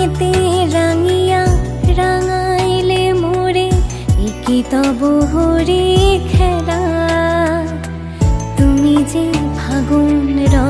পানিতে রাঙিয়া রাঙাইলে মোরে একি তব হরে খেরা তুমি যে ফাগুন র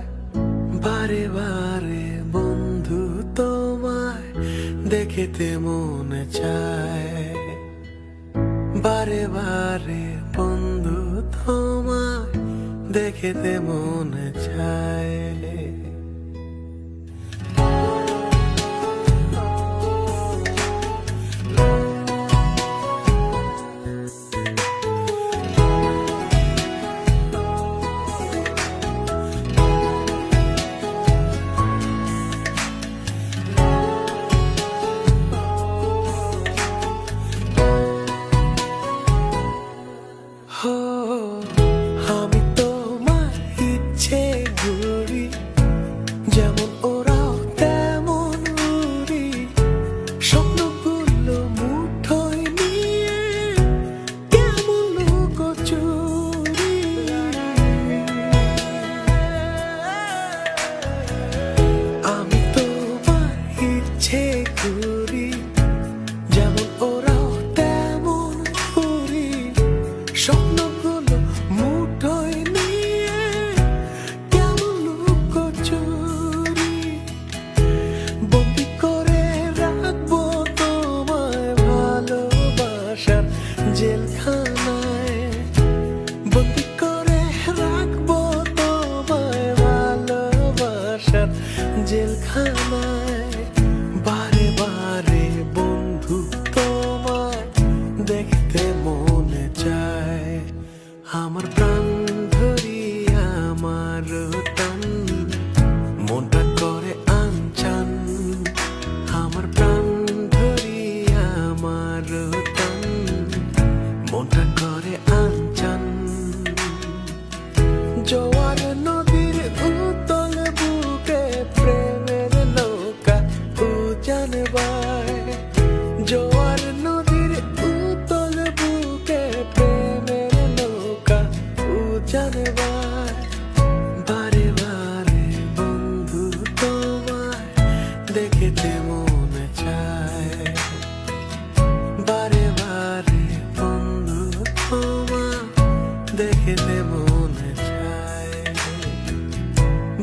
বারে বারে বন্ধু তোমায় দেখেতে মন চায়। বারে বারে বন্ধু তোমায় দেখেতে মন চায়।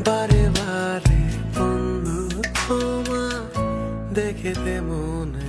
বারে বারে বন্ধু তোমা দেখিতে মনে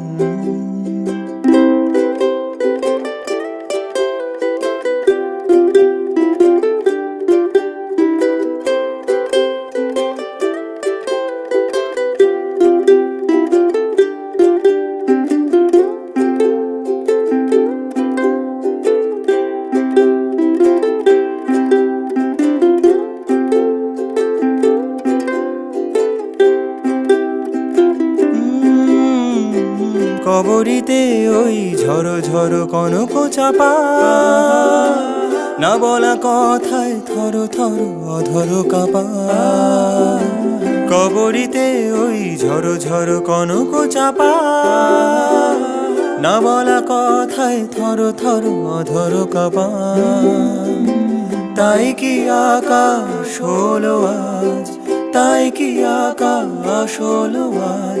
কবরিতে ওই ঝড়ো ঝড়ো কনক চাপা। না বলা কথায় থর থর অধর কাপা। কবরিতে ওই ঝড়ো ঝড়ো কনক চাপা। না বলা কথায় থর থর অধর কাপা। তাই কি আকাশ হলো আজ? তাই কি আকাশ হলো আজ?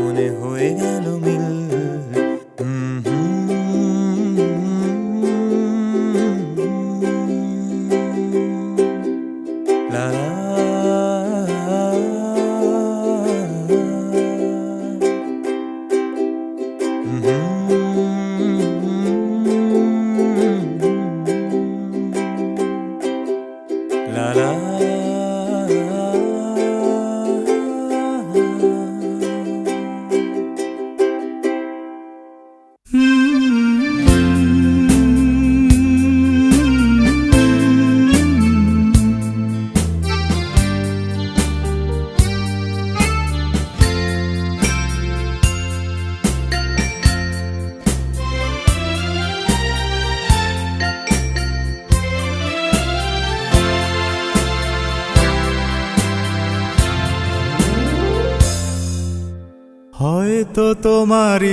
La la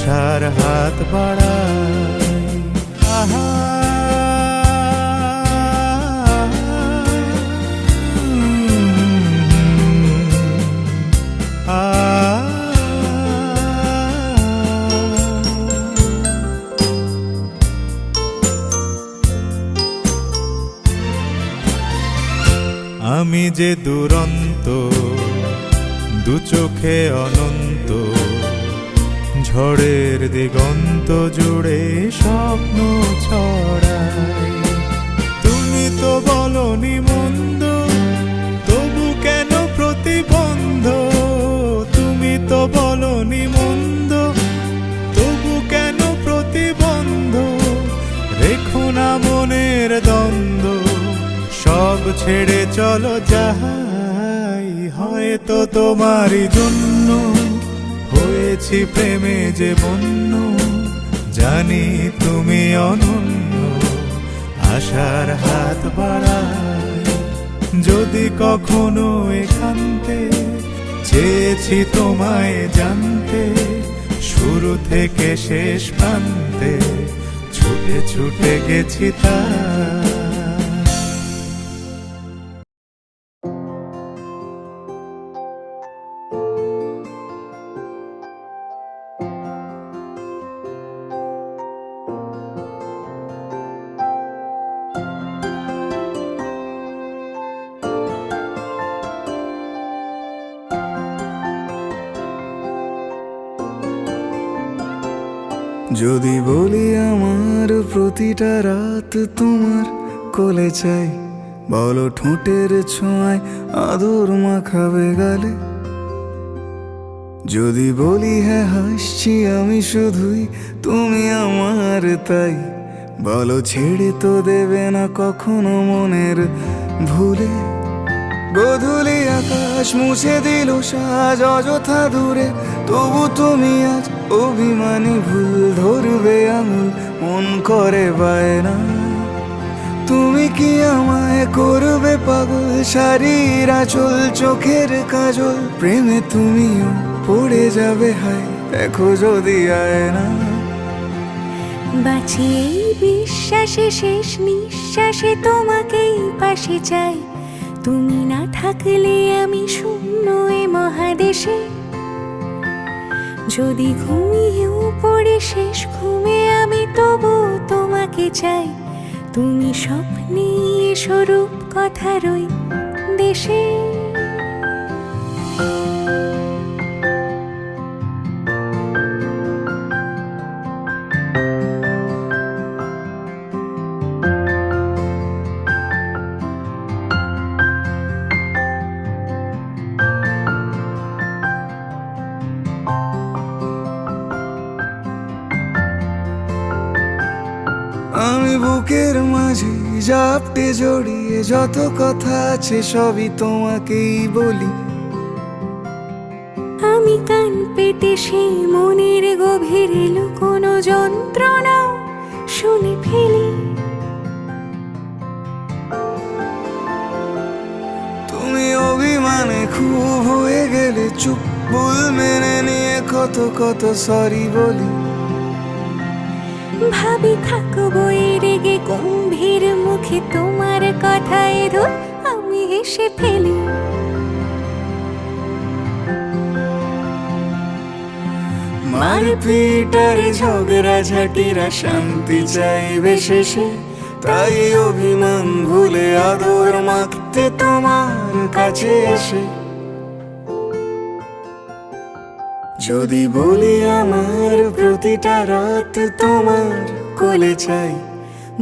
আশার হাত বাড়া আমি যে দুরন্ত দু চোখে অনন্ত ঝড়ের দিগন্ত জুড়ে স্বপ্ন ছড়াই তুমি তো বলনি মন্দ, তবু কেন প্রতিবন্ধ? তুমি তো বলনি মন্দ, তবু কেন প্রতিবন্ধ? রেখো না মনের দ্বন্দ্ব, সব ছেড়ে চলো যাহাই। হয়তো তোমারই জন্য হয়েছি প্রেমে যে বন্য জানি তুমি অনন্য, আশার হাত বাড়াই যদি কখনো এখানতে চেয়েছি তোমায় জানতে, শুরু থেকে শেষ প্রান্তে ছুটে ছুটে গেছি তা যদি বলি আমার প্রতিটা রাত তোমার কোলে চাই, বলো ঠোঁটের ছোঁয়ায় আদর মাখাবে গালে। যদি বলি হ্যাঁ হাসছি আমি শুধুই, তুমি আমার তাই, বলো ছেড়ে তো দেবে না কখনো মনের ভুলে। গধূলি আকাশ মুছে দিল সাজ অযথা দূরে। তবু তুমি আজ অভিমানী ভুল ধরবে আঙুল, মন করে বায়না। তুমি কি আমায় করবে পাগল? শাড়ির আঁচল, চোখের কাজল, প্রেমে তুমিও পড়ে যাবে হায়, দেখো যদি আয় না বাঁচি বিশ্বাসে শেষ নিঃশ্বাসে তোমাকেই পাশে চাই। তুমি থাকলে আমি শূন্য এ মহাদেশে। যদি ঘুমিয়েও পড়ে শেষ ঘুমে আমি তবু তোমাকে চাই। তুমি স্বপ্নে স্বরূপ কথারই দেশে। আমি বুকের মাঝে জাপটে জড়িয়ে যত কথা আছে সবই তোমাকেই বলি। আমি কান পেতে সেই মনের গভীরে লুকোনো যন্ত্রণা শুনে ফেলি। তুমি অভিমানে খুব হয়ে গেলে চুপ ভুল মেনে নিয়ে কত কত সরি বলি। ভাবি থাকব এই রেগে গম্ভীর মুখে, তোমার কথায় ধর আমি হেসে ফেলি। মারপিটার ঝগড়া ঝাটিরা শান্তি চাইবে শেষে, তাই অভিমান ভুলে আদর মাখতে তোমার কাছে এসে। যদি বলি আমার প্রতিটা রাত তোমার কোলে চাই,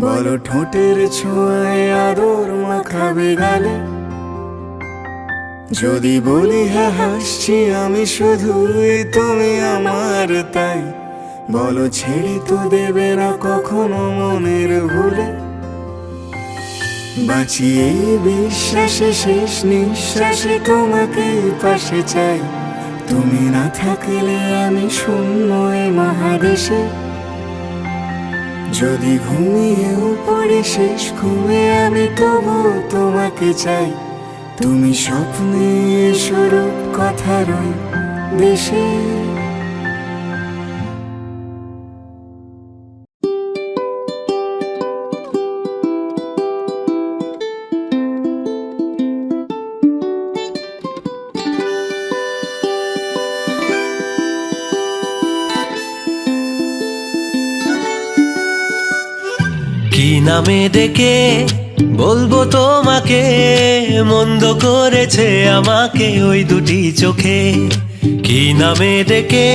বলো ঠোঁটের ছোঁয়ায় আদর মাখাবে গালে। যদি বলি হ্যাঁ হাসছি আমি শুধুই তুমি আমার তাই, বলো ছেড়ে তো দেবে না কখনো মনের ভুলে। বাঁচি এই বিশ্বাসে শেষ নিঃশ্বাসে তোমাকে পাশে চাই তুমি না থাকলে আমি শূন্য এ মহাদেশে। যদি ঘুমিয়েও পড়ে শেষ, ঘুমে আমি তবু তোমাকে চাই। তুমি স্বপ্নে স্বরূপ কথা কথারই দেশে। নামে ডেকে বলব তোমাকে, মন্দ করেছে আমাকে ওই দুটি চোখে। কি নামে ডেকে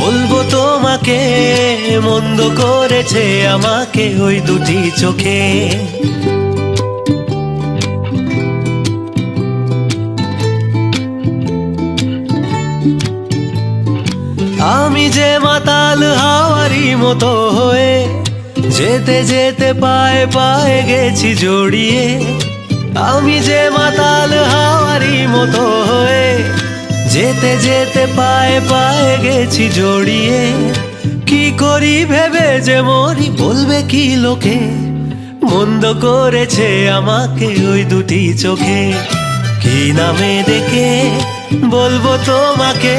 বলব তোমাকে, মন্দ করেছে আমাকে ওই দুটি চোখে। আমি যে মাতাল হাওয়ারি মতো হয়ে যেতে যেতে পায়ে পায়ে গেছি জড়িয়ে। আমি যে মাতাল হাওয়ারি মতো হয়ে যেতে যেতে পায়ে পায়ে গেছি জড়িয়ে। কি করি ভেবে যে মরি বলবে কি লোকে? মন্দ করেছে আমাকে ওই দুটি চোখে। কি নামে দেখে বলব তোমাকে?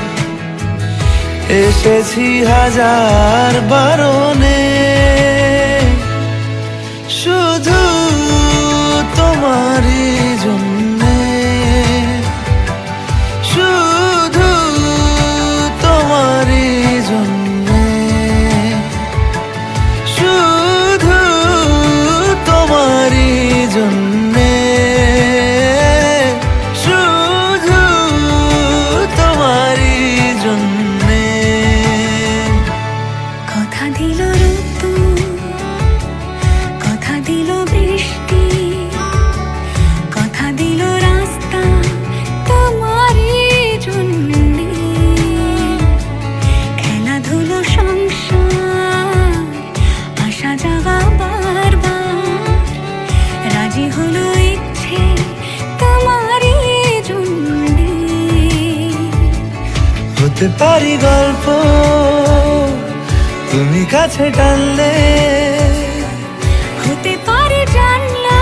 এসেছি হাজার বারণে। লিখতে পারি গল্প। তুমি কাছে টানলে। হতে জানলা।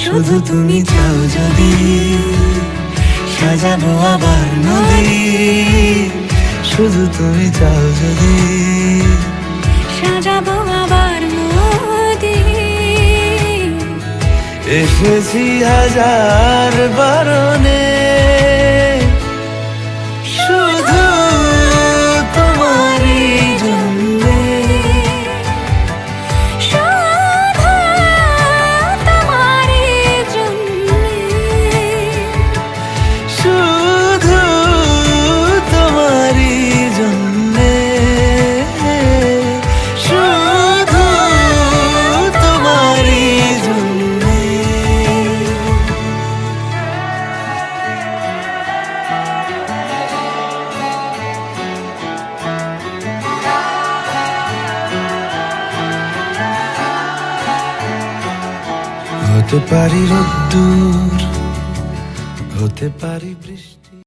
শুধু তুমি চাও যদি সাজাবো আবার নদী। শুধু তুমি চাও যদি সাজাবো এসেছি হাজার বারণে